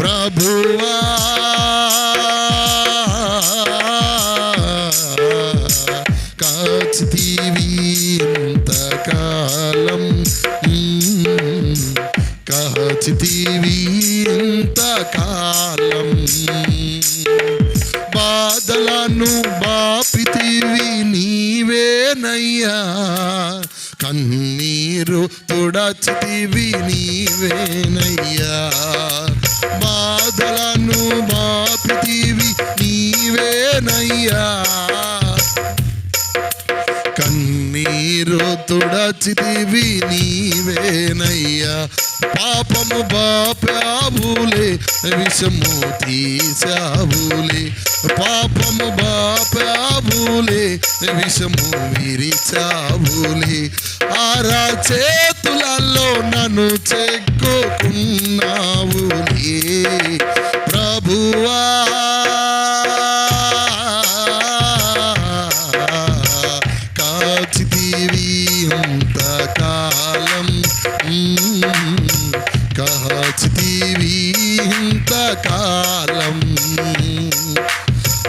ప్రభువా కాచితీవి ఇంతకాలం కాచితీవి ఇంతకాలం బాధలను బాపితివి నీవేనయ్యా. కన్నీరు తుడచితివి నీవేనయ్యా. మా పృథివి నీవేనయ్యా. కన్నీరు తుడచితివి నీవేనయ్యా. పాపము బాపావులే విషము తీసాబులే పాపము బాపావులే విషము విరిచాబులే ఆరా చేతులలో నన్ను చెక్కుకున్నా. ఇంతకాలం మ్మ్. కాచితీవి ఇంతకాలం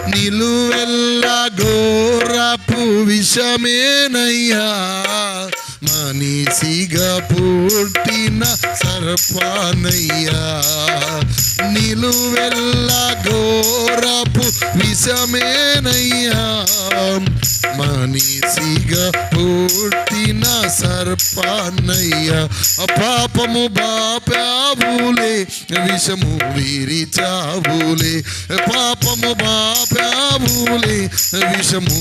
నిలువెల్ల ఘోరపు విషమేనయ్యా. మనిషిగా పుట్టిన సర్పానయ్యా. నిజమేనయ్యా. మనిషిగా పుట్టిన సర్పాన్నయ్యా. పాపము బాపావులే విషము విరిచావులే. పాపము బాపావులే విషము